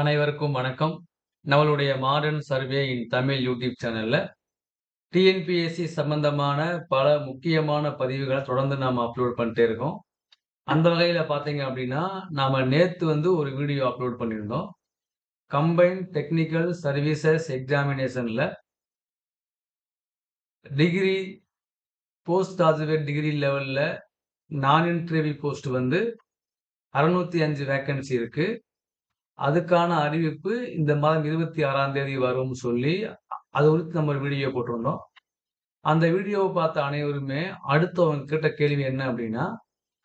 அனைவருக்கும் வணக்கம். நம்மளுடைய modern survey in Tamil YouTube சேனல்ல, டிஎன்பிஎஸ்சி சம்பந்தமான பல முக்கியமான பதிவுகளை தொடர்ந்து நாம் அப்லோட் பண்ணிட்டே இருக்கோம். அந்த வகையில பார்த்தீங்க அப்படின்னா நாம நேத்து வந்து ஒரு வீடியோ அப்லோட் பண்ணியிருந்தோம். கம்பைன் டெக்னிக்கல் சர்வீசஸ் எக்ஸாமினேஷன்ல டிகிரி போஸ்ட் கிராஜுவேட் டிகிரி லெவலில் நான் இன்டர்வியூ போஸ்ட் வந்து 605 வேக்கன்சி இருக்குது அதுக்கான அறிவிப்பு இந்த மாதம் 26ஆம் தேதி வரும்னு சொல்லி, அதை குறித்து நம்ம ஒரு வீடியோ போட்டிருந்தோம். அந்த வீடியோவை பார்த்த அனைவருமே அடுத்து அவங்க கேட்ட கேள்வி என்ன அப்படின்னா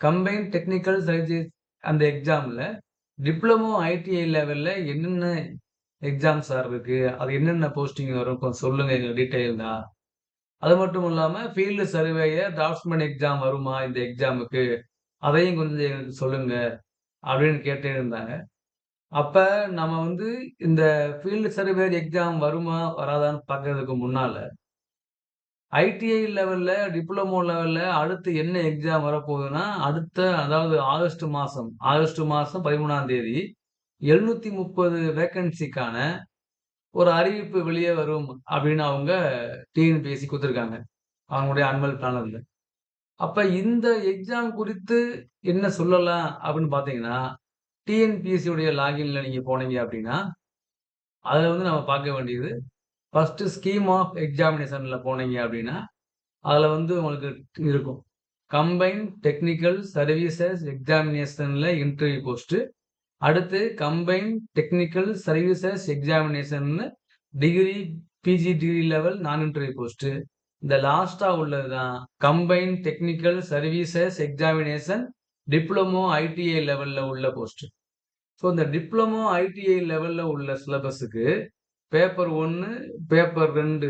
கம்பைன் டெக்னிக்கல் சர்வீஸ் அந்த எக்ஸாம்ல டிப்ளமோ, ஐடிஐ லெவல்ல என்னென்ன எக்ஸாம் சார் இருக்கு? அது என்னென்ன போஸ்டிங் வரும்? கொஞ்சம் சொல்லுங்க எங்களுக்கு டீட்டெயில்டா. அது மட்டும் இல்லாம ஃபீல்டு சர்வேயர், டிராஃப்ட்ஸ்மேன் எக்ஸாம் வருமா இந்த எக்ஸாமுக்கு? அதையும் கொஞ்சம் எங்களுக்கு சொல்லுங்க. அப்படின்னு கேட்டே இருந்தாங்க. அப்ப நம்ம வந்து இந்த ஃபீல்டு சர்வேர் எக்ஸாம் வருமா? வராதான்னு பார்க்கறதுக்கு முன்னால, ஐடிஐ லெவல்ல, டிப்ளமோ லெவல்ல அடுத்து என்ன எக்ஸாம் வரப்போகுதுன்னா, அடுத்த அதாவது ஆகஸ்ட் மாசம் ஆகஸ்ட் மாசம் 13ஆம் தேதி 730 வேக்கன்சிக்கான ஒரு அறிவிப்பு வெளியே வரும் அப்படின்னு அவங்க டிஎன்பிஎஸ்சி கொடுத்துருக்காங்க அவங்களுடைய அனுவல் பிளானர்ல. அப்ப இந்த எக்ஸாம் குறித்து என்ன சொல்லலாம் அப்படின்னு பார்த்தீங்கன்னா, டிஎன்பிஎஸ்சி உடைய லாகின்ல நீங்க போனீங்க அப்படின்னா அதுல வந்து நம்ம பார்க்க வேண்டியது, ஃபர்ஸ்ட் ஸ்கீம் ஆஃப் எக்ஸாமினேஷன்ல போனீங்க அப்படின்னா அதுல வந்து உங்களுக்கு இருக்கும். கம்பைன் டெக்னிக்கல் சர்வீசஸ் எக்ஸாமினேஷன்ல இன்டர்வியூ போஸ்ட். அடுத்து combine technical services எக்ஸாமினேஷன்னு degree, PG degree level non interview post. இந்த லாஸ்ட்டாக உள்ளது தான் combine technical services examination diploma, ITI லெவலில் உள்ள போஸ்ட். ஸோ இந்த டிப்ளமோ, ஐடிஐ லெவலில் உள்ள சிலபஸுக்கு பேப்பர் ஒன்று பேப்பர் ரெண்டு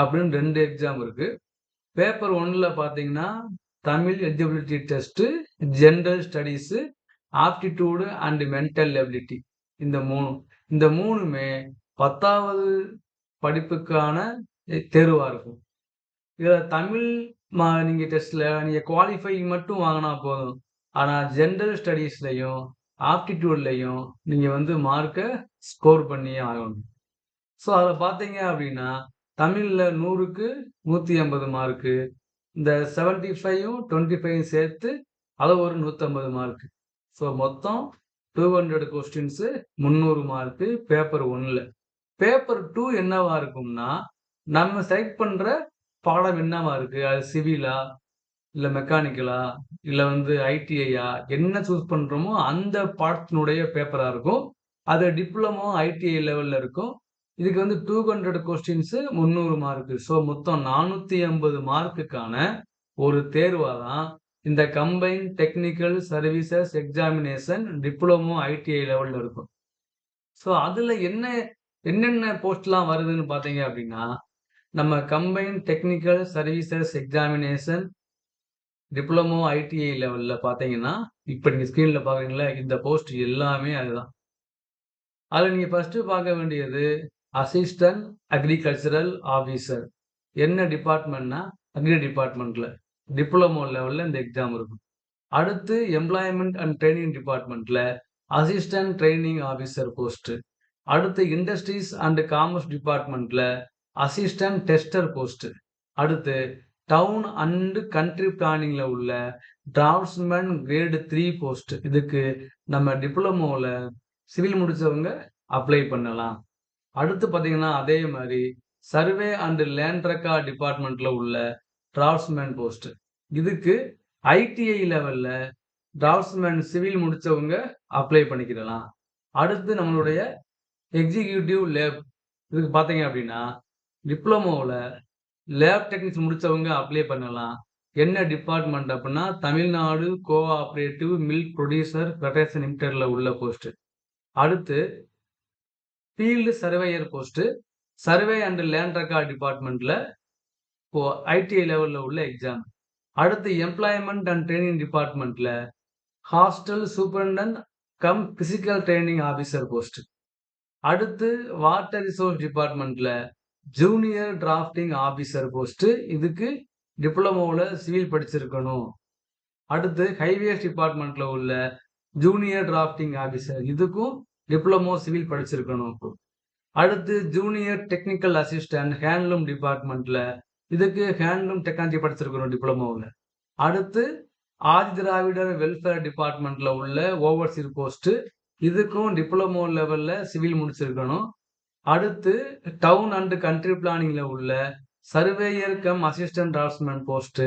அப்படின்னு ரெண்டு எக்ஸாம் இருக்குது பேப்பர் ஒன்றில் பார்த்தீங்கன்னா, Tamil eligibility test general studies aptitude and mental ability இந்த மூணு இந்த 3மே 10வது படிப்புக்கான தேர்வாக இருக்கும். இதில் தமிழ் மா நீங்கள் டெஸ்ட்டில் நீங்கள் குவாலிஃபை மட்டும் வாங்கினா போதும். ஆனால் ஜென்ரல் ஸ்டடீஸ்லையும் ஆப்டிடியூட்லையும் நீங்கள் வந்து மார்க்கை ஸ்கோர் பண்ணியே ஆகணும். ஸோ அதில் பார்த்தீங்க அப்டின்னா, தமிழ்ல 100க்கு 180 மார்க்கு. இந்த 75யும் 25யும் சேர்த்து அது ஒரு நூற்றம்பது மார்க்கு ஸோ மொத்தம் டூ ஹண்ட்ரட் கொஸ்டின்ஸு முந்நூறு மார்க்கு பேப்பர் ஒன்றில் பேப்பர் டூ என்னவா இருக்கும்னா, நம்ம செலக்ட் பண்ணுற பாடம் என்னவா இருக்குது அது சிவிலா? இல்ல மெக்கானிக்கலா? இல்ல வந்து ஐடிஐயா? என்ன சூஸ் பண்றோமோ அந்த பாடத்தினுடைய பேப்பரா இருக்கும். அது டிப்ளமோ, ஐடிஐ லெவல்ல இருக்கும். இதுக்கு வந்து 200 கொஸ்டின்ஸ் 300 மார்க். ஸோ மொத்தம் 480 மார்க்குக்கான ஒரு தேர்வா தான் இந்த combine technical services examination diploma, ITI லெவல்ல இருக்கும். ஸோ அதுல என்ன என்னென்ன போஸ்ட்லாம் வருதுன்னு பார்த்தீங்க அப்படின்னா நம்ம combine technical services examination diploma, ITI லெவலில் பார்த்தீங்கன்னா, இப்போ நீங்கள் ஸ்க்ரீனில் பார்க்குறீங்களா இந்த போஸ்ட் எல்லாமே அதுதான். அதில் நீங்கள் ஃபஸ்ட்டு பார்க்க வேண்டியது அசிஸ்டன்ட் அக்ரிகல்ச்சரல் ஆஃபீஸர் என்ன டிபார்ட்மெண்ட்னா, அக்ரி டிபார்ட்மெண்ட்டில் டிப்ளமோ லெவலில் இந்த எக்ஸாம் இருக்கும். அடுத்து எம்ப்ளாய்மெண்ட் அண்ட் ட்ரைனிங் டிபார்ட்மெண்ட்டில் அசிஸ்டன்ட் ட்ரைனிங் ஆஃபீஸர் போஸ்ட்டு அடுத்து இண்டஸ்ட்ரீஸ் அண்ட் காமர்ஸ் டிபார்ட்மெண்ட்டில் அசிஸ்டன்ட் டெஸ்டர் போஸ்ட்டு அடுத்து டவுன் அண்ட் கண்ட்ரி பிளானிங்கில் உள்ள டிராஃப்ட்ஸ்மேன் கிரேடு த்ரீ போஸ்ட். இதுக்கு நம்ம டிப்ளமோவில் சிவில் முடித்தவங்க அப்ளை பண்ணலாம். அடுத்து பார்த்தீங்கன்னா, அதே மாதிரி சர்வே அண்ட் லேண்ட் ரெக்கார்ட் டிபார்ட்மெண்ட்டில் உள்ள டிராஃப்ட்ஸ்மேன் போஸ்ட். இதுக்கு ஐடிஐ லெவலில் டிராஃப்ட்ஸ்மேன் சிவில் முடித்தவங்க அப்ளை பண்ணிக்கிடலாம். அடுத்து நம்மளுடைய எக்ஸிக்யூட்டிவ் லேப். இதுக்கு பார்த்தீங்க அப்படின்னா டிப்ளமோவில் லேப் டெக்னிக்ஸ் முடிச்சவங்க அப்ளை பண்ணலாம். என்ன டிபார்ட்மெண்ட் அப்படின்னா Tamil Nadu cooperative milk producer federation லிமிடெட்ல உள்ள போஸ்ட். அடுத்து field surveyor post survey and land record டிபார்ட்மெண்ட்டில் இப்போ ஐடிஐ லெவலில் உள்ள எக்ஸாம். அடுத்து எம்ப்ளாய்மெண்ட் அண்ட் ட்ரைனிங் டிபார்ட்மெண்ட்டில் hostel superintendent cum physical training officer post அடுத்து வாட்டர் ரிசோர்ஸ் டிபார்ட்மெண்ட்டில் ஜூனியர் டிராஃப்டிங் ஆஃபீஸர் போஸ்ட்டு இதுக்கு டிப்ளமோவில் சிவில் படிச்சிருக்கணும். அடுத்து ஹைவேஸ் டிபார்ட்மெண்ட்டில் உள்ள ஜூனியர் டிராஃப்டிங் ஆஃபீஸர் இதுக்கும் டிப்ளமோ சிவில் படிச்சிருக்கணும். அடுத்து ஜூனியர் டெக்னிக்கல் அசிஸ்டன்ட் ஹேண்ட்லூம் டிபார்ட்மெண்ட்டில் இதுக்கு ஹேண்ட்லூம் டெக்னாலஜி படிச்சிருக்கணும் டிப்ளமோவில் அடுத்து ஆதி திராவிடர் வெல்ஃபேர் டிபார்ட்மெண்ட்டில் உள்ள ஓவர்சீர் போஸ்ட்டு இதுக்கும் டிப்ளமோ லெவலில் சிவில் முடிச்சிருக்கணும். அடுத்து டவுன் அண்ட் கண்ட்ரி பிளானிங்ல உள்ள surveyor cum assistant draughtsman post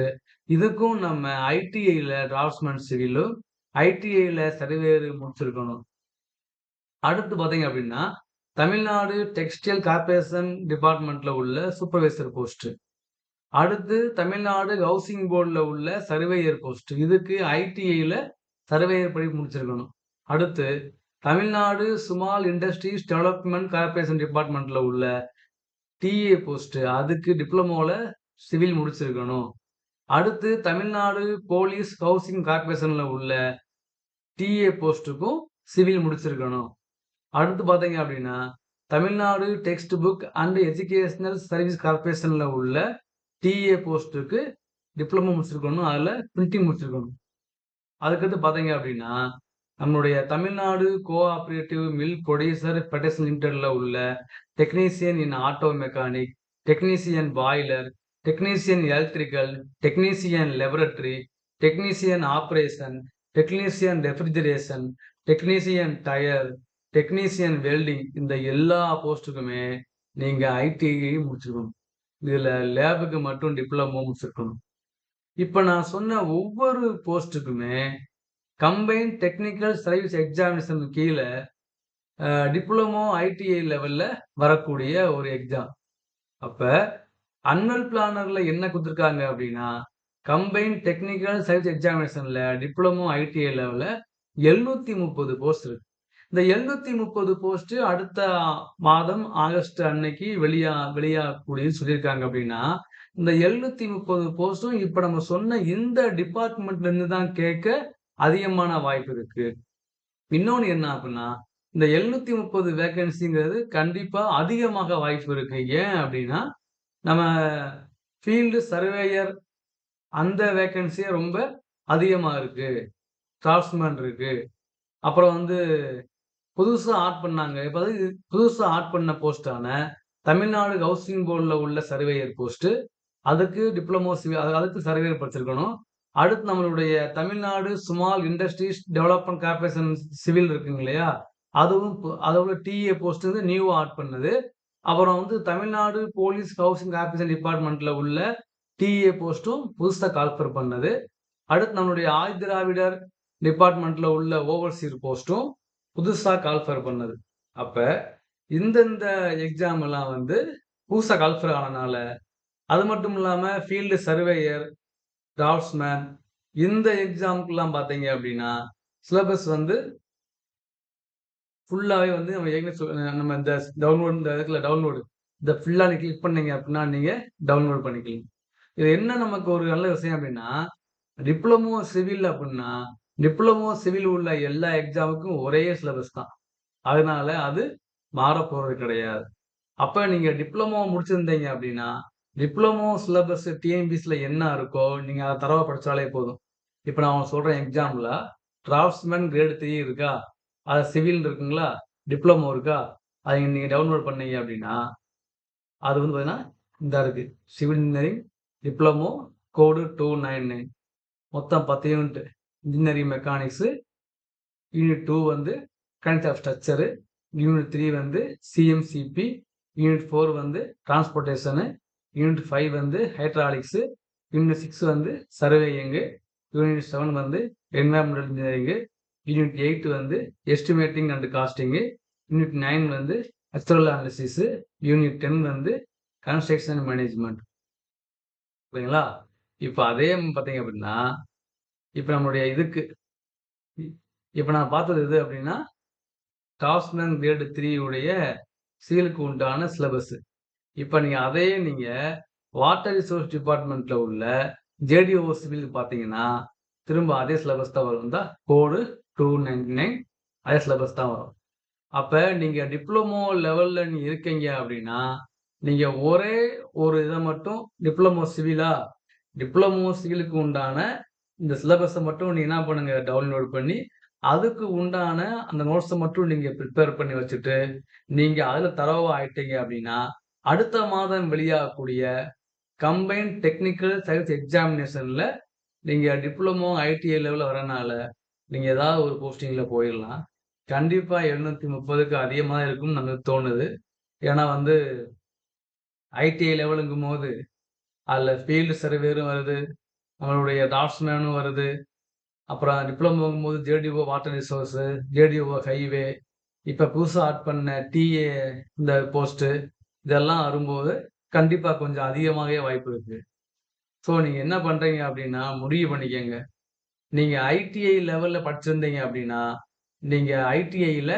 இதுக்கும் நம்ம ஐடிஐயில் டிராஃப்ட்ஸ்மேன் சிவிலும் ஐடிஐயில் சர்வேயர் முடிச்சிருக்கணும். அடுத்து பார்த்தீங்க அப்படின்னா தமிழ்நாடு டெக்ஸ்டைல் கார்பரேஷன் டிபார்ட்மெண்ட்டில் உள்ள சூப்பர்வைசர் போஸ்ட்டு அடுத்து தமிழ்நாடு ஹவுசிங் போர்டில் உள்ள சர்வேயர் போஸ்ட் இதுக்கு ஐடிஐயில் சர்வேயர் படி முடிச்சிருக்கணும். அடுத்து Tamil Nadu small industries development corporation டிபார்ட்மெண்ட்ல உள்ள டிஏ போஸ்ட் அதுக்கு டிப்ளமோல சிவில் முடிச்சிருக்கணும். அடுத்து தமிழ்நாடு போலீஸ் ஹவுசிங் கார்பரேஷன்ல உள்ள டிஏ போஸ்ட்டுக்கும் சிவில் முடிச்சிருக்கணும். அடுத்து பார்த்தீங்க அப்படின்னா Tamil Nadu text book and educational service கார்பரேஷன்ல உள்ள டிஏ போஸ்ட்டுக்கு டிப்ளமோ முடிச்சிருக்கணும். அதில் பிரிண்டிங் முடிச்சிருக்கணும். அதுக்கடுத்து பார்த்தீங்க அப்படின்னா நம்மளுடைய Tamil Nadu cooperative mill producer federation லிமிடெட்ல உள்ள technician in auto mechanic technician boiler technician electrical technician laboratory technician operation technician refrigeration technician tyre technician welding இந்த எல்லா போஸ்ட்டுக்குமே நீங்கள் ஐடிஐ முடிச்சிருக்கணும். இதில் லேபுக்கு மட்டும் டிப்ளமோ முடிச்சிருக்கணும். இப்போ நான் சொன்ன ஒவ்வொரு போஸ்ட்டுக்குமே கம்பைன் டெக்னிக்கல் சர்வீஸ் எக்ஸாமினேஷன் கீழே டிப்ளமோ ஐடிஐ லெவலில் வரக்கூடிய ஒரு எக்ஸாம் அப்போ அன்வல் பிளானரில் என்ன கொடுத்துருக்காங்க அப்படின்னா கம்பைன் டெக்னிக்கல் சர்வீஸ் எக்ஸாமினேஷனில் டிப்ளமோ ஐடிஐ லெவலில் எழுநூற்றி முப்பது போஸ்ட் இருக்கு. இந்த எழுநூற்றி முப்பது போஸ்ட்டு அடுத்த மாதம் ஆகஸ்ட் அன்னைக்கு வெளியா வெளியாகக்கூடியது சொல்லியிருக்காங்க அப்படின்னா இந்த எழுநூத்தி முப்பது போஸ்ட்டும் இப்போ நம்ம சொன்ன இந்த டிபார்ட்மெண்ட்லேருந்து தான் கேட்க அதிகமான வாய்ப்பு இருக்கு. இன்னொன்று என்ன அப்படின்னா இந்த எழுநூத்தி முப்பது வேகன்சிங்கிறது கண்டிப்பா அதிகமாக வாய்ப்பு இருக்கு. ஏன் அப்படின்னா நம்ம ஃபீல்டு சர்வேயர் அந்த வேகன்சியே ரொம்ப அதிகமாக இருக்கு. டிராஃப்ட்ஸ்மேன் இருக்கு. அப்புறம் வந்து புதுசாக ஆட் பண்ணாங்க. இப்போ புதுசாக ஆட் பண்ண போஸ்டான தமிழ்நாடு ஹவுசிங் போர்டில் உள்ள சர்வேயர் போஸ்ட்டு அதுக்கு டிப்ளமோ சிவில் அதுக்கு சர்வேயர் படிச்சிருக்கணும். அடுத்து நம்மளுடைய Tamil Nadu small industries development corporation civil இருக்குங்க இல்லையா? அதுவும் அதோட டிஏ போஸ்ட் வந்து நியூவாக ஆட் பண்ணுது. அப்புறம் வந்து தமிழ்நாடு போலீஸ் ஹவுசிங் கார்பரேஷன் டிபார்ட்மெண்ட்ல உள்ள டிஏ போஸ்ட்டும் புதுசாக கால்ஃபர் பண்ணது. அடுத்து நம்மளுடைய ஆதிராவிடர் டிபார்ட்மெண்ட்ல உள்ள ஓவர்சீர் போஸ்ட்டும் புதுசாக கால்ஃபர் பண்ணது. அப்போ இந்தந்த எக்ஸாம் எல்லாம் வந்து புதுசாக கால்ஃபர் ஆனனால அது மட்டும் இல்லாமல் ஃபீல்டு சர்வேயர் டிராஃப்ட்ஸ்மேன் இந்த எக்ஸாம்க்குலாம் பார்த்தீங்க அப்படின்னா சிலபஸ் வந்து ஃபுல்லாகவே வந்து நம்ம ஏற்கனவே நம்ம இந்த டவுன்லோட் இந்த இடத்துல டவுன்லோடு இந்த ஃபுல்லாக நீங்கள் கிளிக் பண்ணீங்க அப்படின்னா நீங்கள் டவுன்லோட் பண்ணிக்கலாம். இது என்ன நமக்கு ஒரு நல்ல விஷயம் அப்படின்னா டிப்ளமோ சிவில் அப்படின்னா டிப்ளமோ சிவில் உள்ள எல்லா எக்ஸாமுக்கும் ஒரே சிலபஸ் தான். அதனால அது மாறப்போகிறது போறது கிடையாது. அப்போ நீங்க டிப்ளமோ முடிச்சிருந்தீங்க அப்படின்னா டிப்ளமோ சிலபஸ் டிஎன்பிசியில் என்ன இருக்கோ நீங்கள் அதை தரவாக படித்தாலே போதும். இப்போ நான் சொல்றேன் எக்ஸாம்பிள டிராஃப்ட்ஸ்மேன் கிரேடு த்ரீ இருக்கா? அது சிவில் இருக்குங்களா? டிப்ளமோ இருக்கா? அதை நீங்கள் டவுன்லோட் பண்ணீங்க அப்படின்னா அது வந்து பார்த்தீங்கன்னா இந்த இருக்குது civil engineering diploma code two nine nine மொத்தம் பத்து unit engineering mechanics unit two வந்து connect of structure unit three வந்து சிஎம்சிபி யூனிட் ஃபோர் வந்து டிரான்ஸ்போர்ட்டேஷனு யூனிட் ஃபைவ் வந்து ஹைட்ராலிக்ஸு யூனிட் சிக்ஸ் வந்து சர்வேயிங்கு யூனிட் செவன் வந்து என்வரான்மெண்டல் இன்ஜினியரிங்கு யூனிட் எயிட் வந்து estimating and costing unit nine வந்து structural analysis unit ten வந்து construction management ஓகேங்களா இப்போ அதே பார்த்தீங்க அப்படின்னா இப்போ நம்மளுடைய இதுக்கு இப்போ நான் பார்த்தது எது அப்படின்னா டாஸ்மேன் கிரேடு த்ரீ உடைய சீலுக்கு உண்டான சிலபஸ் இப்போ நீங்கள் அதே நீங்கள் வாட்டர் ரிசோர்ஸ் டிபார்ட்மெண்ட்டில் உள்ள ஜேடிஓ சிவில் பார்த்தீங்கன்னா திரும்ப அதே சிலபஸ் தான் வரும். தான் கோடு டூ நைன்டி நைன் அதே சிலபஸ் தான் வரும். அப்போ நீங்கள் டிப்ளமோ லெவலில் நீ இருக்கீங்க அப்படின்னா நீங்கள் ஒரே ஒரு இதை மட்டும் டிப்ளமோ சிவிலா டிப்ளமோ சிவிலுக்கு உண்டான இந்த சிலபஸை மட்டும் நீ என்ன பண்ணுங்க டவுன்லோட் பண்ணி அதுக்கு உண்டான அந்த நோட்ஸை மட்டும் நீங்கள் ப்ரிப்பேர் பண்ணி வச்சுட்டு, நீங்கள் அதில் தரவாக ஆயிட்டீங்க அப்படின்னா, அடுத்த மாதம் வெளியாகக்கூடிய கம்பைன் டெக்னிக்கல் சயின்ஸ் எக்ஸாமினேஷனில் நீங்கள் டிப்ளமோ, ஐடிஐ லெவலில் வரனால, நீங்கள் ஏதாவது ஒரு போஸ்டிங்கில் போயிடலாம் கண்டிப்பாக எழுநூற்றி முப்பதுக்கு அதிகமாக இருக்கும்னு நமக்கு தோணுது. ஏன்னா வந்து ஐடிஐ லெவலுங்கும்போது, அதில் ஃபீல்டு சர்வேரும் வருது, நம்மளுடைய டிராஃப்ட்ஸ்மேனும் வருது. அப்புறம் டிப்ளமோங்கும் போது JDO water resource JDO highway, இப்போ புதுசாக ஆட் பண்ண டிஏ இந்த போஸ்ட்டு இதெல்லாம் வரும்போது, கண்டிப்பா கொஞ்சம் அதிகமாகவே வாய்ப்பு இருக்கு. ஸோ நீங்க என்ன பண்றீங்க அப்படின்னா, முடிவு பண்ணிக்கங்க. நீங்க ஐடிஐ லெவல்ல படிச்சிருந்தீங்க அப்படின்னா, நீங்க ஐடிஐல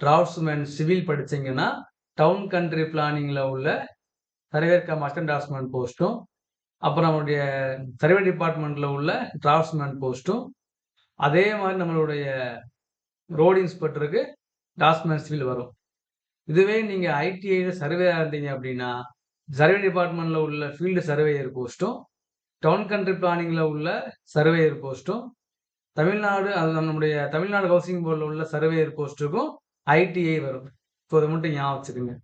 டிராஃப்ட்ஸ்மேன் சிவில் படிச்சீங்கன்னா, டவுன் கண்ட்ரி பிளானிங்ல உள்ள சர்வேயர் கம் டிராஃப்ட்ஸ்மேன் போஸ்ட்டும், அப்புறம் நம்மளுடைய சர்வே டிபார்ட்மெண்ட்ல உள்ள டிராஃப்ட்ஸ்மேன் போஸ்ட்டும், அதே மாதிரி நம்மளுடைய ரோடு இன்ஸ்பெக்டருக்கு டிராஃப்ட்ஸ்மேன் சிவில் வரும். இதுவே நீங்கள் ஐடிஐயில் சர்வேயாக இருந்தீங்க அப்படின்னா, சர்வே டிபார்ட்மெண்ட்டில் உள்ள ஃபீல்டு சர்வேயர் போஸ்ட்டும், டவுன் கண்ட்ரி பிளானிங்கில் உள்ள சர்வேயர் போஸ்ட்டும், தமிழ்நாடு அது நம்முடைய தமிழ்நாடு ஹவுசிங் போர்டில் உள்ள சர்வேயர் போஸ்ட்டுக்கும் ஐடிஐ வரும். ஸோ இத மட்டும் ஞாபகம் வச்சுக்கோங்க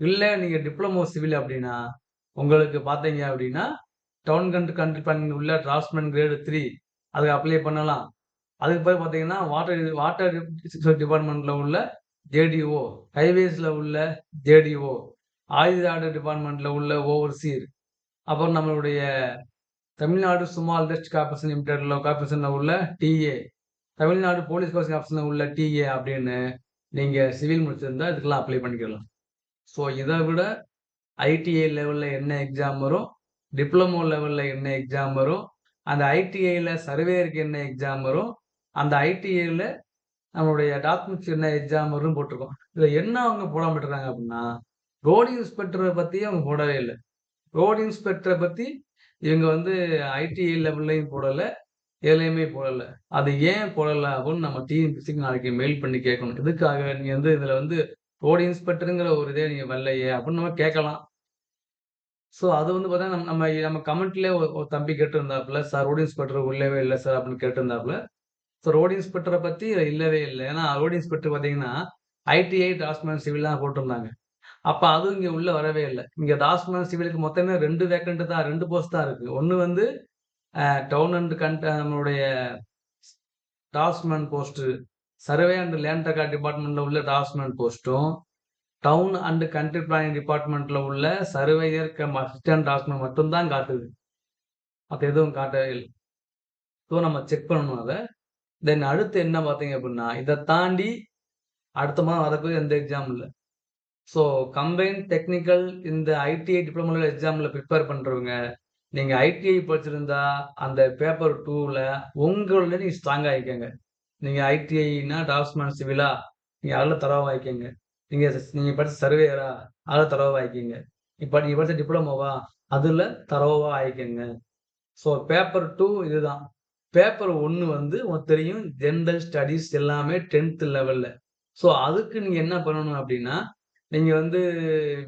இல்லை நீங்கள் டிப்ளமோ சிவில் அப்படின்னா, உங்களுக்கு பார்த்தீங்க அப்படின்னா, டவுன் கண்ட்ரி கண்ட்ரி பிளானிங் உள்ள டிராஃப்ட்ஸ்மேன் கிரேட் 3 அதுக்கு அப்ளை பண்ணலாம். அதுக்கு பிறகு பார்த்தீங்கன்னா, வாட்டர் வாட்டர் டிபார்ட்மெண்ட்டில் உள்ள ஜேடிஓ, ஹைவேஸில் உள்ள ஜேடிஓ, ஆயுத டிபார்ட்மெண்ட்டில் டிபார்ட்மெண்ட்ல உள்ள ஓவர்சீர், அப்புறம் நம்மளுடைய தமிழ்நாடு ஸ்மால் டெஸ்ட் கார்ப்பரேஷன் லிமிடெட்ல கார்ப்பரேஷன்ல உள்ள டிஏ, தமிழ்நாடு போலீஸ் பர்சனல் ஆஃபீஸில் உள்ள டிஏ அப்படின்னு நீங்கள் சிவில் முடிச்சிருந்தா இதுக்கெல்லாம் அப்ளை பண்ணிக்கலாம். ஸோ இதை விட ஐடிஐ லெவலில் என்ன எக்ஸாம் வரும், டிப்ளமோ லெவலில் என்ன எக்ஸாம் வரும், அந்த ஐடிஐயில் சர்வேயருக்கு என்ன எக்ஸாம் வரும், அந்த ஐடிஐயில் நம்மளுடைய டாக்குமெண்ட்ஸ் என்ன எக்ஸாம் வரும்னு போட்டிருக்கோம். இதில் என்ன அவங்க போட விட்டுருக்காங்க அப்படின்னா, ரோடு இன்ஸ்பெக்டரை பற்றியும் அவங்க போடவே இல்லை ரோடு இன்ஸ்பெக்டரை பற்றி இவங்க வந்து ஐடிஐ லெவல்லையும் போடலை எதுலையுமே போடலை அது ஏன் போடலை அப்படின்னு நம்ம டிஎன்பிசிக்கு நாளைக்கு மெயில் பண்ணி கேட்கணும். எதுக்காக நீங்கள் வந்து இதில் வந்து ரோடு இன்ஸ்பெக்டருங்கிற ஒரு இதே நீங்கள் வரலையே அப்படின்னு நம்ம கேட்கலாம். ஸோ அது வந்து பார்த்தீங்கன்னா, நம்ம நம்ம கமெண்ட்லேயே கமெண்ட்லயே ஒரு தம்பி கேட்டிருந்தாப்புல, "சார் ரோடு இன்ஸ்பெக்டர் உள்ளவே இல்லை சார்" அப்படின்னு கேட்டிருந்தாப்புல. ஸோ ரோடு இன்ஸ்பெக்டரை பற்றி இல்லவே இல்லை. ஏன்னா ரோடு இன்ஸ்பெக்டர் பார்த்தீங்கன்னா, ஐடிஐ, டாஸ்மேன் சிவில்லாம் போட்டிருந்தாங்க. அப்போ அதுவும் இங்கே உள்ளே வரவே இல்லை. இங்கே டாஸ்மேன் சிவிலுக்கு மொத்தமே ரெண்டு வேக்கண்ட் தான் ரெண்டு போஸ்ட் தான் இருக்குது ஒன்று வந்து டவுன் அண்ட் கண்ட் நம்மளுடைய draftsman post survey and land record டிபார்ட்மெண்ட்டில் உள்ள டாஸ்மேன் போஸ்ட்டும், டவுன் அண்ட் கண்ட்ரி பிளானிங் டிபார்ட்மெண்ட்டில் உள்ள சர்வேயர் கம் அசிஸ்டன்ட் டிராஃப்ட்ஸ்மேன் மட்டும்தான் காட்டுது. அப்போ எதுவும் காட்டவே இல்லை. ஸோ நம்ம செக் பண்ணணும் அதை. தென் அடுத்து என்ன பார்த்தீங்க அப்படின்னா, இதை தாண்டி அடுத்த மாதம் வரக்கூடிய எந்த எக்ஸாம் இல்லை ஸோ கம்பைன் டெக்னிக்கல் இந்த ஐடிஐ டிப்ளமோல எக்ஸாமில் ப்ரிப்பேர் பண்ணுறவங்க நீங்கள் ஐடிஐ படிச்சிருந்தா அந்த பேப்பர் 2ல உங்கள நீங்கள் ஸ்ட்ராங் ஆகிக்கங்க நீங்கள் ஐடிஐனா டிராஃப்ட்ஸ்மேன் சிவிலா, நீங்கள் அதில் தரோவா நீங்கள் நீங்கள் படித்த படிச்ச சர்வேயரா, அதில் தரோவா இப்போ நீங்கள் படித்த டிப்ளமோவா, அதில் தரவாக ஆயிக்கங்க. ஸோ பேப்பர் டூ இதுதான். பேப்பர் ஒன்று வந்து உங்களுக்கு தெரியும் ஜென்ரல் ஸ்டடீஸ் எல்லாமே டென்த்து லெவலில் ஸோ அதுக்கு நீங்கள் என்ன பண்ணணும் அப்படின்னா, நீங்கள் வந்து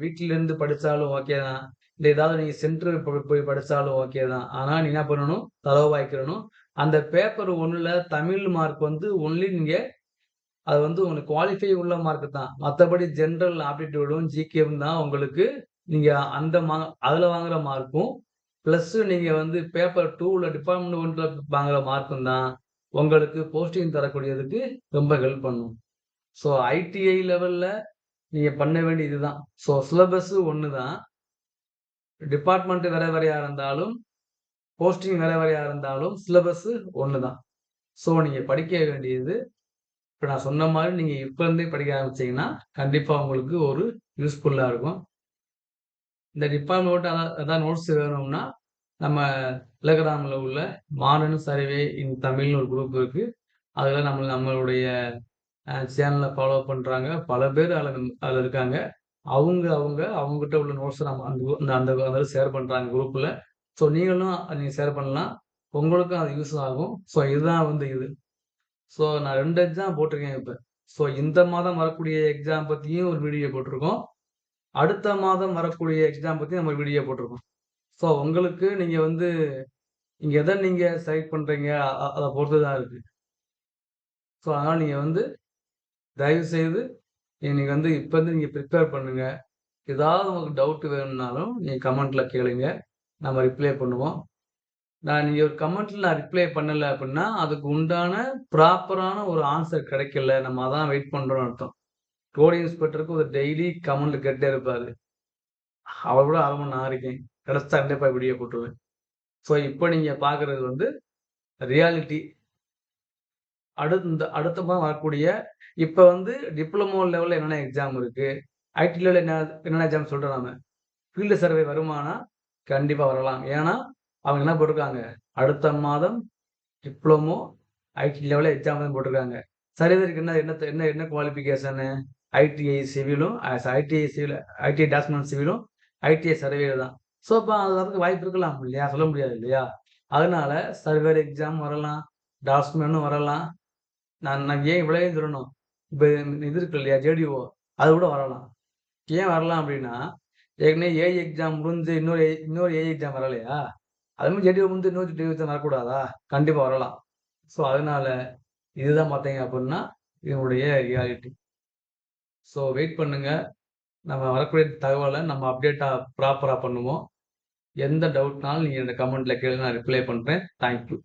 வீட்டிலேருந்து இருந்து ஓகே தான். இல்லை ஏதாவது நீங்கள் சென்டர் போய் படித்தாலும் ஓகே தான். ஆனால் நீ என்ன பண்ணணும், தரோவாய்க்கிறணும். அந்த பேப்பர் ஒன்றில் தமிழ் மார்க் வந்து ஒன்லி நீங்கள் அது வந்து உங்களுக்கு குவாலிஃபை உள்ள மார்க் தான். மற்றபடி ஜென்ரல் ஆப்டிடியூடும் ஜிகேவும் தான் உங்களுக்கு நீங்கள் அந்த மா அதில் வாங்குகிற மார்க்கும், பிளஸ் நீங்க வந்து பேப்பர் டூவில் டிபார்ட்மெண்ட் ஒன்றில் வாங்குற மார்க்கும் தான் உங்களுக்கு போஸ்டிங் தரக்கூடியதுக்கு ரொம்ப ஹெல்ப் பண்ணும். ஸோ ஐடிஐ லெவல்ல நீங்க பண்ண வேண்டியது இதுதான். ஸோ சிலபஸ் ஒன்று தான். டிபார்ட்மெண்ட் வேற வேறயா இருந்தாலும், போஸ்டிங் வேற வேறயா இருந்தாலும் சிலபஸ் ஒன்று தான். ஸோ நீங்க படிக்க வேண்டியது, இப்போ நான் சொன்ன மாதிரி நீங்கள் இப்போ இருந்தே படிக்க ஆரம்பிச்சீங்கன்னா, கண்டிப்பாக உங்களுக்கு ஒரு யூஸ்ஃபுல்லாக இருக்கும். இந்த டிபார்ட்மெண்ட் அதான் அதான் நோட்ஸ் வேணும்னா, நம்ம இலகிராமில் உள்ள மாடர்ன் சர்வே இன் தமிழ்னு ஒரு குரூப் இருக்குது அதில் நம்ம நம்மளுடைய சேனலில் ஃபாலோ பண்ணுறாங்க பல பேர் அதில் அதில் இருக்காங்க. அவங்க அவங்க அவங்ககிட்ட உள்ள நோட்ஸை நம்ம அந்த அந்த அந்த அந்த ஷேர் பண்ணுறாங்க குரூப்பில் ஸோ நீங்களும் நீங்கள் ஷேர் பண்ணலாம். உங்களுக்கும் அது யூஸ் ஆகும். ஸோ இதுதான் வந்து இது. ஸோ நான் ரெண்டு எக்ஸாம் போட்டிருக்கேன் இப்போ ஸோ இந்த மாதம் வரக்கூடிய எக்ஸாம் பற்றியும் ஒரு வீடியோ போட்டிருக்கோம். அடுத்த மாதம் வரக்கூடிய எக்ஸாம் பற்றி நம்ம வீடியோ போட்டிருக்கோம். ஸோ உங்களுக்கு நீங்கள் வந்து இங்கே எதை நீங்கள் செலக்ட் பண்ணுறீங்க அதை பொறுத்து தான் இருக்குது ஸோ அதனால் நீங்கள் வந்து தயவுசெய்து நீங்கள் வந்து இப்போ வந்து நீங்கள் ப்ரிப்பேர் பண்ணுங்கள் ஏதாவது உங்களுக்கு டவுட்டு வேணும்னாலும் நீங்கள் கமெண்ட்டில் கேளுங்க. நம்ம ரிப்ளை பண்ணுவோம். நான் நீங்கள் ஒரு கமெண்ட்டில் நான் ரிப்ளை பண்ணலை அப்படின்னா அதுக்கு உண்டான ப்ராப்பரான ஒரு ஆன்சர் கிடைக்கல. நம்ம அதான் வெயிட் பண்ணுறோம்னு அர்த்தம். கோடி இன்ஸ்பெக்டருக்கு ஒரு டெய்லி கமெண்ட் கேட்டே இருப்பார். அவர் கூட அரை நான் இருக்கேன். கிடச்சா கண்டிப்பாக இப்படியே போட்டுருவேன். ஸோ இப்போ நீங்கள் பார்க்குறது வந்து ரியாலிட்டி அடுத்த இந்த அடுத்த மாதம் வரக்கூடிய இப்போ வந்து டிப்ளமோ லெவலில் என்னென்ன எக்ஸாம் இருக்குது ஐடி லெவலில் என்ன என்னென்ன எக்ஸாம் சொல்கிறோம் நாம? ஃபீல்டு சர்வே வருமானா? கண்டிப்பாக வரலாம். ஏன்னா அவங்க என்ன போட்டிருக்காங்க? அடுத்த மாதம் டிப்ளமோ ஐடி லெவலில் எக்ஸாம் தான் போட்டிருக்காங்க. சர்வேருக்கு என்ன என்ன என்ன என்ன குவாலிஃபிகேஷனு ஐடிஐ சிவிலும் ஐடிஐ சிவில் ஐடிஐ டாக்குமெண்ட் சிவிலும் ஐடிஐ சர்வே தான். ஸோ அப்போ அதுக்கு வாய்ப்பு இருக்கலாம் இல்லையா? சொல்ல முடியாது இல்லையா? அதனால சர்வேர் எக்ஸாம் வரலாம் டாஸ்மெண்ட்டும் வரலாம். நான் நான் ஏன் இவ்வளோ சொல்லணும்? இப்போ இது இருக்கு இல்லையா ஜேடிஓ அது கூட வரலாம். ஏன் வரலாம் அப்படின்னா ஏற்கனவே ஏஐ எக்ஸாம் முடிஞ்சு இன்னொரு இன்னொரு ஏஐ எக்ஸாம் வரலையா? அதுமாதிரி ஜேடிஓ முடிஞ்சு இன்னொரு ஜேடிஓ எக்ஸாம் வரக்கூடாதா? கண்டிப்பாக வரலாம். ஸோ அதனால இதுதான் பார்த்தீங்க அப்படின்னா இதனுடைய ரியாலிட்டி ஸோ வெயிட் பண்ணுங்க. நம்ம வரக்கூடிய தகவலை நம்ம அப்டேட்டாக ப்ராப்பராக பண்ணுவோம். எந்த டவுட்னாலும் நீங்கள் இந்த கமெண்ட்டில் கேளு நான் ரிப்ளை பண்ணுறேன் தேங்க்யூ